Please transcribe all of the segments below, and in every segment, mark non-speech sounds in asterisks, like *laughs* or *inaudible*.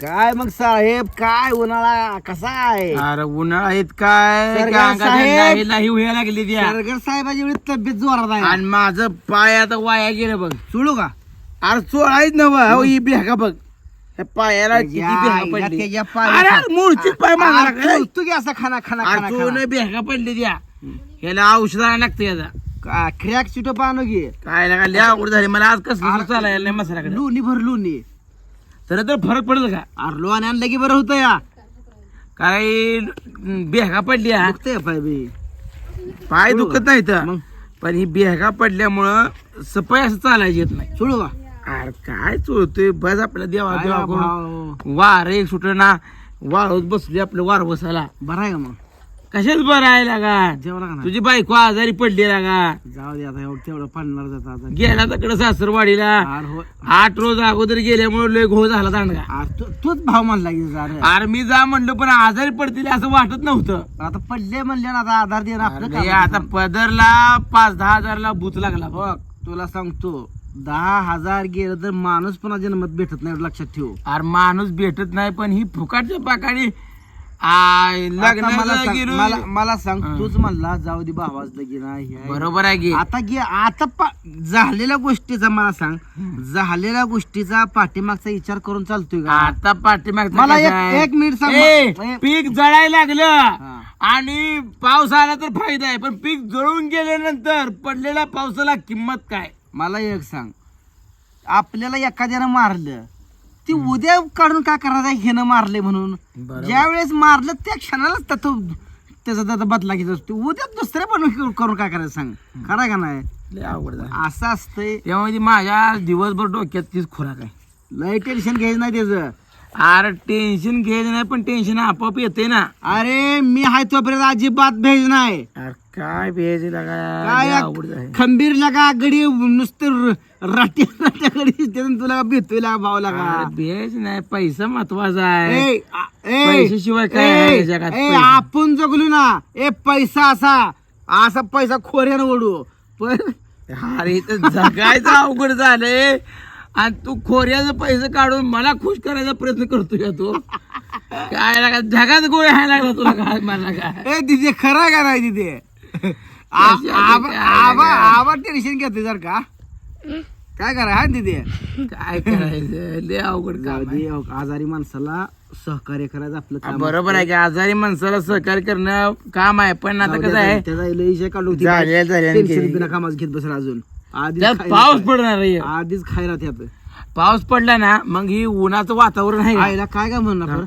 काय मग साहेब? काय उन्हाळा? कसा आहे? अरे उन्हाळा आहेत काय? अंगात साहेब. नाही नाही व्हायला लागली त्या. सरगर साहेबाची एवढी तब्येत जोरात आहे. आणि माझं पाय आता वाया गेलं बघ. चुळू का? अरे चोळायच नव हो ही बेगा बघ. पायाला किती त्याच्या बेगा आईला पडली. त्याच्या पायाला- अरे मूळची पाय मागायला तू- असं खाना खाना खाना अरे खाना. तू बेगा पडली त्या. ह्याला औषध आणायला लागतं याचा का क्रॅक चिटो पाहणं घे. काय लागा लय अवघड झाली. मला आज कसं चालायला नाही मसाल्याकडे. लोणी भर लोणी. तर तर फरक पडेल का? अरे लोणी आणलं की बरं होतं या. काय बेगा पडली हा. पाय बी. पाय. दुखत नाही तर मग? पण ही बेगा पडल्यामुळं सपाय असं चालायचं येत नाही. चुळू का अरे काय चोळतोय? बस आपल्या देवा काय देवा भाव? वार एक सुटना वाळूत बसली आपलं वार बसायला. बरं आहे का मग? कशाच बरं आहे लागा? जेवला का नाही? तुझी बायको आजारी पडली लागा. जाऊ दे आता एवढं तेवढं पडणार जातं आता. गेला तिकडे सासरवाडीला. हो आठ रोज अगोदर गेल्यामुळे लय घोळ झाला दांडगा. तू- तूच भाव म्हणला की अरे अरे मी जा म्हणलं पण आजारी पडतील असं वाटत नव्हतं. आता पडले म्हणले ना आता आधार दे ना आपलं अरे काम. आता पदरला पाच दहा हजारला भूत लागला. बघ बघ तुला सांगतो दहा हजार गेलं तर माणूस पण जन्मत भेटत नाही एवढं लक्षात ठेव. अरे माणूस भेटत नाही पण ही फुकाटच्या पाकाने आता मला सांग- मला मला सांग हा. तूच म्हणला जाऊ दे भावाच लगीन हे आहे. बरोबर आहे की आता गे आता पा- झालेल्या गोष्टीचा मला सांग झालेल्या गोष्टीचा पाठीमागचा विचार करून चालतोय का आता पाठीमागचं मला एक- मिनिट सांग. ए. पीक जळायला लागलं हा. आणि पाऊस आला तर फायदा आहे पण पीक जळून गेल्यानंतर पडलेल्या पावसाला किंमत काय मला एक सांग आपल्याला एखाद्यानं मारलं ती उद्या काढून काय करायचं घेणं मारले म्हणून. ज्या वेळेस मारलं त्या क्षणालाच त्या तो त्याचा त्याचा बदला घेत असतो. उद्या दुसऱ्या पण करून काय करायचं सांग? खरं आहे का नाही? लय अवघड झालं. असं असतंय. त्यामुळे माझ्या दिवसभर डोक्यात तीच खुराक आहे. लय टेन्शन घ्यायचं नाही त्याचं. अरे टेन्शन घ्यायचं नाही पण टेन्शन आपोआप येते ना. अरे मी हाय तोपर्यंत अजिबात भेज नाही. अरे काय भेज काय? झालं. खंबीर लागा गडी नुसतं राट्या राट्या गडी दिसते आणि तुला भेटतोय लागा भाव लागा. अरे भेज नाही पैसा महत्त्वाचा आहे. ए, आ- ए, पैशाशिवाय काय ए, जगात? ए, पैसा. आपण जगलो ना ए पैसा असा. असा पैसा खोऱ्यानं ओढू. पण अरे इथं जगायचं अवघड झालंय. आणि तू खोऱ्याचं पैसे काढून मला खुश करायचा प्रयत्न करतोय का तू? *laughs* काय लागा जगात गोळ्या हाय लागला तुला काय मला काय? ए तिथे खरं आहे का नाही तिथे आबा टेन्शन घेते जर का. काय करा हा तिथे काय करायचं? लय अवघड काम आहे. आजारी माणसाला सहकार्य करायचं आपलं काम बरोबर आहे की आजारी माणसाला सहकार्य करणं काम आहे पण आता कसं आहे? त्याचा काढलो बिना कामाच घेत बसला अजून. आधीच त्यात खायला- पाऊस पडणार आहे. आधीच खायला त्यात पाऊस पडला ना मग ही उन्हाचं वातावरण आहे? आईला काय काय म्हणणार?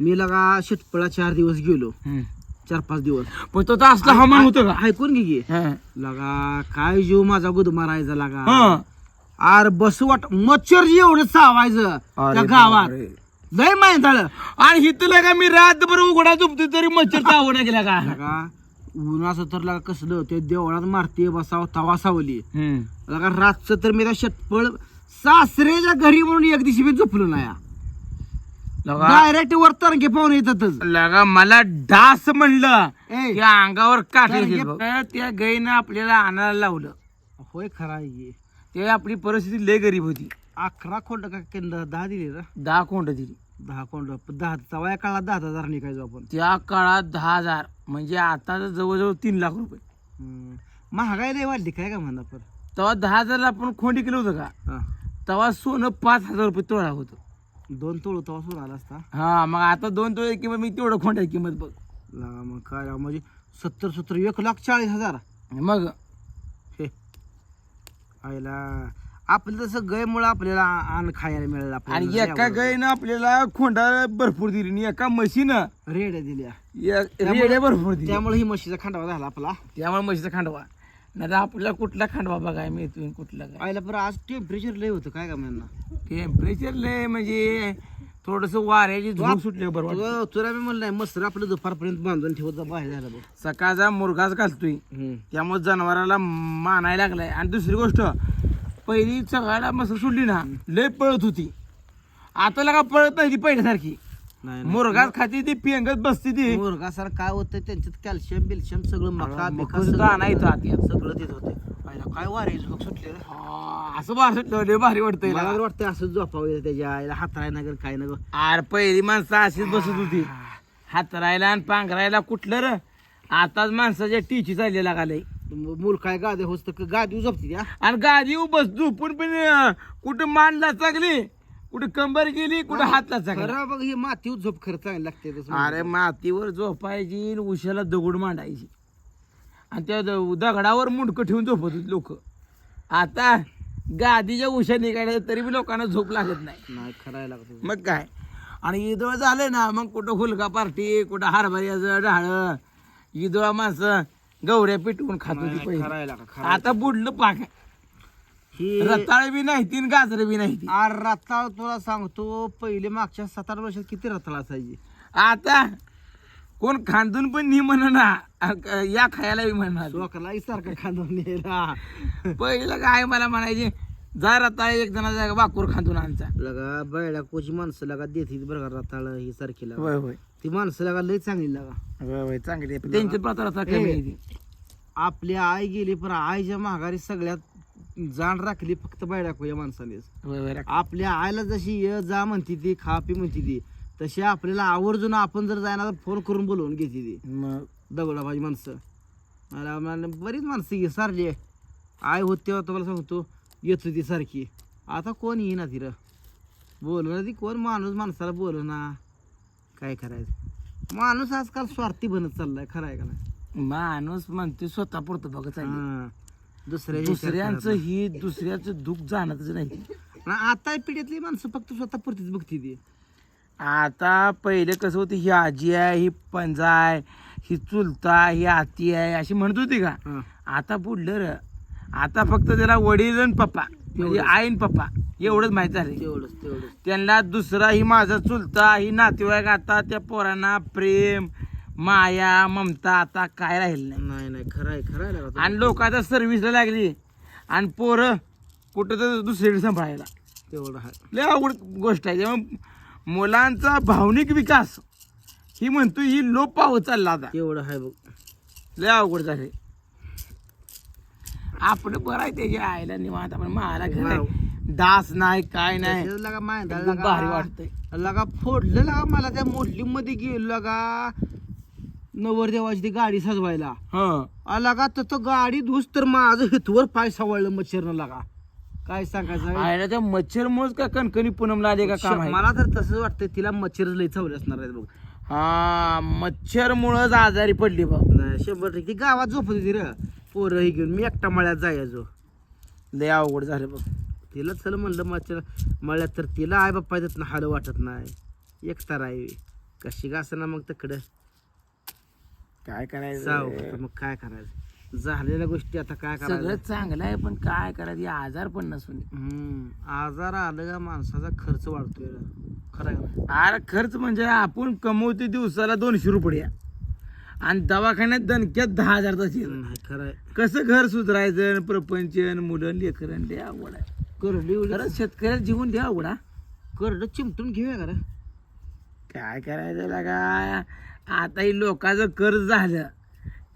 मी लगा शेटपळा चार दिवस गेलो. हम्म. चार पाच दिवस पण तो असलं हवामान होतं का ऐकून घे की. हा. लगा काय जीव माझा गुद मारायचा लागा हा. आर बस वाट मच्छर एवढं चावायचं त्या अरे गावात बापरे. लय माहीत झालं आणि हिथलं का मी रातभर उघडा झोपतो तरी मच्छरचा आवडा गेला का लगा उन्हाचं तर लगा कसलं ते देवळात मारते बसावं तवा सावली हम्म. लगा रातचं तर मी त्या शेटपळ सासरेच्या घरी म्हणून एक दिवशी मी झोपलो नाही लगा डायरेक्ट वर तरंगे पाहून येतातच. लगा मला डास म्हणलं ए, त्या अंगावर काटे. त्या गाईनं आपल्याला आणायला लावलं. होय खरा आहे ते आपली परिस्थिती लय गरीब होती. अकरा कोंड का केंद्र दहा दिली ना? दहा कोंड दिली. दहा कोंड दहा तवा काळात दहा हजार निघायचो आपण. त्या काळात दहा हजार. म्हणजे आता तर जवळजवळ तीन लाख रुपये. हम्म. महागाई लय वाढली काय का म्हणा पण तेव्हा दहा हजारला आपण खोंडी केलं होतं का. तेव्हा सोनं पाच हजार रुपये तोळा होतं. दोन तोळ तवा सुरू आला असता. हा मग आता दोन तोळे किंमत मी तेवढं खोंडाची किंमत बघ. लगा मग काय राव, म्हणजे सत्तर सत्तर एक लाख चाळीस हजार. मग? हे. आईला आपलं तसं गयमुळं आपल्याला अन्न खायला मिळालं आणि आपल्याला एका गायीनं आपल्याला खोंडा भरपूर दिली आणि एका म्हशीनं रेड्या दिल्या. एक रेड्या भरपूर दिली. त्यामुळे ही म्हशीचा खांडावा झाला आपला. त्यामुळे म्हशीचा खांडवा. नाही तर आपल्याला कुठला खांडवा बघाय मिळतो कुठला काय. आईला बरं आज टेम्परेचर लय होतं काय का म्हणणं टेम्परेचर लय म्हणजे थोडस वाऱ्याची झोप सुटली बरोबर. तुला तुला मी म्हणलंय मस्त आपलं दुपारपर्यंत बांधून ठेवत जा बाहेर झालं बघ. सकाळचा मुरगाच घालतोय. त्यामुळे जनावराला मानायला लागलाय. आणि दुसरी गोष्ट पहिली सगळ्याला मस्त सोडली ना लय पळत होती. आता लगा पळत नाही ती पहिल्यासारखी. नाही. मुरगाच खाती ती पेंगत बसती ती. मुरगा सर काय होतं त्यांच्यात कॅल्शियम बिल्शियम सगळं मका बिका येतो आत यात. सगळं देत होते. काय वारे सुटले असं लय भारी वाटतंय मला ना. तर वाटतं असं झोपावं त्याच्या आईला. हाताय नगर काय नगर अरे पहिली माणसं अशीच बसत होती. हातरायला आणि पांघरायला कुठलं र? आताच माणसाच्या टीची चालली लागालय. मूल काय गादी होत गादी झोपती आणि गादी बस झोपून पण कुठं मांडला चांगली? कुठं कंबर गेली कुठं हातला चांगला खरं बघ ही माती झोप खरं चांगली लागते तसं अरे मातीवर झोपायची आणि उशाला दगड मांडायची. आणि त्या द- दगडावर मुंडकं ठेवून झोपत होती लोक. आता गादीच्या उशा निघाल्या तरी बी लोकांना झोप लागत नाही. नाही खरायला लागत. मग काय? आणि ईदोळ झालं ना मग कुठं हुलका पार्टी कुठं हरभऱ्याचं डाळ ईदोळा माणसं गवऱ्या पिटवून खात होती पहिले. आता बुडलं पाक. ही रताळ बी नाही तीन गाजर बी नाही ती. आर रताळ तुला सांगतो पहिले मागच्या सात आठ वर्षात किती रताळ असायची. आता कोण खांदून पण नाही म्हण ना या खायला बी म्हणणार. डोक्याला सारखा खांदून नेला पहिलं काय मला म्हणायचे जा रताळ एक जणाचा वाकूर खांदून आणचा लगा बैला कोची माणसं लगा देते बरं का रताळ ही सारखी लगा. होय होय. ती माणसं लगा लय चांगली लगा. होय होय चांगली. त्यांची प्रथा रताळ कमी आहे ती. आपली आई गेली पण आईच्या माघारी सगळ्यात जाण राखली फक्त बैडाको या माणसानेच. होय होय राख- आपल्या आईला जशी ये जा म्हणती ती खा पी म्हणती ती तशी आपल्याला आवर्जून आपण जर जायला फोन करून बोलवून घेते ती. मग? दगडाबाजी माणसं. मला मला बरीच माणसं ये सारली आई होती तेव्हा तुम्हाला सांगतो येत होती सारखी. आता कोण येईना ती र बोलवणार ती कोण? माणूस माणसाला बोलवणार काय करायचं? माणूस आजकाल स्वार्थी बनत चाललाय खरं आहे का नाही? माणूस म्हणते स्वतः पुरतं बघत आहे हा. दुसऱ्या दुसऱ्यांचं ही दुसऱ्याचं दुःख जाणतच नाही. आता पिढ्यातली माणसं फक्त स्वतः पुरतीच बघती ती. आता पहिले कसं होतं ही आजी आहे ही पंजा आहे ही चुलता ही आती आहे अशी म्हणत होती का. आता बुडलं र. आता फक्त त्याला वडील आणि पप्पा म्हणजे आईन पप्पा एवढंच माहीत झालं तेवढंच. त्यांना दुसरा ही माझा चुलता ही नातेवाईक आता त्या पोरांना प्रेम माया ममता आता काय राहील नाही. नाही नाही खरं आहे खरं आहे लगा तुझं. आणि लोक आता सर्व्हिसला लागली. आणि पोरं कुठं तर दुसरीकडे सांभाळायला. तेवढं आहे. लय अवघड गोष्ट आहे. त्यामुळे मुलांचा भावनिक विकास ही म्हणतो ही लोप पावत चालला आता. तेवढं आहे बघ. लय अवघड झाले आपलं बरं आहे त्याच्या आईला निवांत. आपण मला घर आहे. डास नाही काय नाही. लगा एकदम भारी वाटतंय. लगा फोडलं लगा मला त्या मोडली मध्ये गेलो लगा. नवरदेवाची ती गाडी सजवायला. हं. आ, लगा तर तो गाडी धुस तर माझं हितवर पाय सवळलं मच्छरनं लगा. काय सांगायचं? त्या मच्छर मुळच का कणकणी पूनमला आले का काम आहे? मला तर तसंच वाटतंय तिला मच्छर लय चवले असणार आहेत बघ. हा मच्छर मुळच आजारी पडली बघ. नाही, शंभर टक्के. ती गावात झोपत होती र. पोरं ही घेऊन. मी एकटा मळ्यात जायचो. लय अवघड झालं बघ. तिला चल म्हणलं मच्छर मळ्यात तर तिला आई बाप्पा देत ना हाड वाटत नाही. एकटा राही कशी का ना मग तिकडं? काय करायचं? मग काय करायचं? झालेल्या गोष्टी आता काय सगळं करायचं? चांगलं आहे पण काय करायचं? हे आजार पण नसून हम्म आजार आलं का माणसाचा खर्च वाढतोय रे. खरं आहे का? अरे खर्च म्हणजे आपण कमवते दिवसाला दोनशे रुपये. आणि दवाखान्यात दणक्यात दहा हजार तशी नाही खरं आहे. कसं घर सुधारायचं प्रपंच मुलं लेकरं लय अवघड आहे. करडी खरंच शेतकऱ्याला जीवन द्या अवघड हा. करड चिमटून घेऊया का रे? काय करायचं लागा? आता ही लोकांचं कर्ज झालं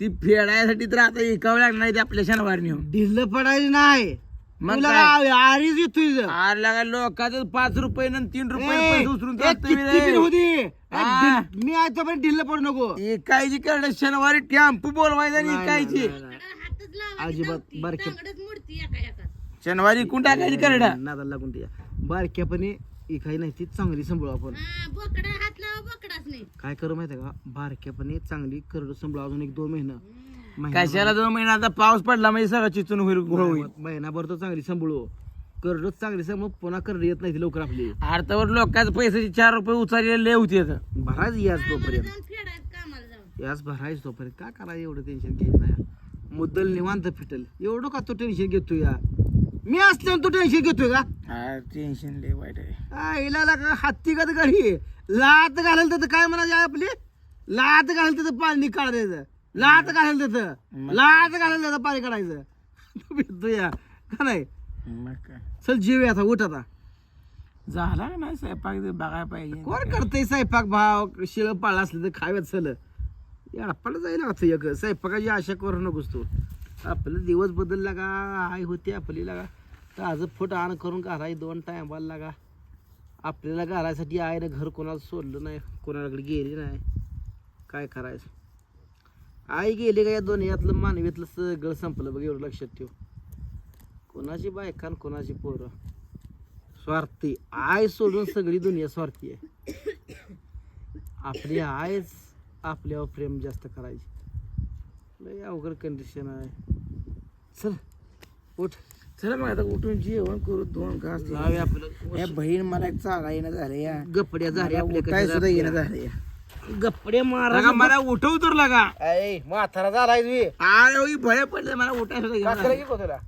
ती फेडायसाठी तर आता एकावं लागणार नाही ते आपल्या शनिवार नेऊन ढिल्ल पडायची नाही मग तुला काय? आरीच येतोय इथं. अरे लागा लोकांचं पाच रुपये आणि तीन रुपये ए, पैसे उचलून ए, चालतंय किती रे. बिल होती ए, हा. ढिल- मी आहे पण ढिल्ल पडू नको एकायची करड शनिवारी टॅम्पू बोलवायचा आणि. अजिबात बारक्या शनिवारी कोण टाकायची करड नादाला लागून बारक्यापणे काही नाही ती चांगली सांभाळू आपण. बोकडा हात लावा बोकडाच नाही. काय करू माहिती का? बारक्यापणे चांगली करड सांभाळू अजून एक दोन महिना. महिना- कशाला दोन महिना? आता पाऊस पडला म्हणजे सगळं चिचून होईल घोळ होईल. महिनाभर तर चांगली सांभाळू. करडच चांगली सांभाळ पुन्हा करड येत नाही ती लवकर आपली. अर्धावर लोकांचं पैशाचे चार रुपये उचललेले लय होते आता. भरायच याच तोपर्यंत जाऊन फेडायत कामाला जाऊन. याच भरायच तोपर्यंत. काय करायचं एवढं टेन्शन घ्यायचं नाही. मुद्दल निवांत फिटल. एवढं का तू टेन्शन घेतोय या? मी असल्यावर तू टेन्शन घेतोय का? हा टेन्शन लय वाईट आहे. आईला का हत्ती का गाडी लात घालेल तर काय म्हणायचं आहे आपली? लात घालेल तर पाणी काढायचं. लात घालेल तर लात घालेल तर पाणी काढायचं. *laughs* तू भेटतो या. का नाही? मग काय? चल जीव आता उठ आता. झाला का नाही स्वयंपाक ते बघायला पाहिजे? कोण करतंय स्वयंपाक भाव? शिळ पाळा असलं तर खाव्यात चल आपल्याला जायला होतं एक. स्वयंपाकाची आशा करू नकोस तू. आपलं दिवस बदलला का? आई होती आपली लागा. ताजं फुट आण करून घालाय दोन टायमाला लागा. आपल्याला घालायसाठी आईनं घर कोणाला सोडलं नाही कोणाकडे गेली नाही. काय करायचं? आई गेली का या दोन्हीतलं मानवीतलं सगळं संपलं बघ एवढं लक्षात ठेव. कोणाची बायका आणि कोणाची पोरं? स्वार्थी. आय सोडून सगळी दुनिया स्वार्थी आहे. आपली आयच आपल्यावर प्रेम जास्त करायची. लय अवघड कंडिशन आहे. चल उठ. चला मग आता उठून जेवण करू दोन घास आपलं. या बहीण मला एक चाला येणं झालं या. गप्पड्या झाल्या आपल्या काय सुद्धा येणं झालं या. गप्पड्या मारा. लगा मला उठव तर लागा. म्हातारा झालाय तुम्ही अरे भय पडले मला उठायला सुद्धा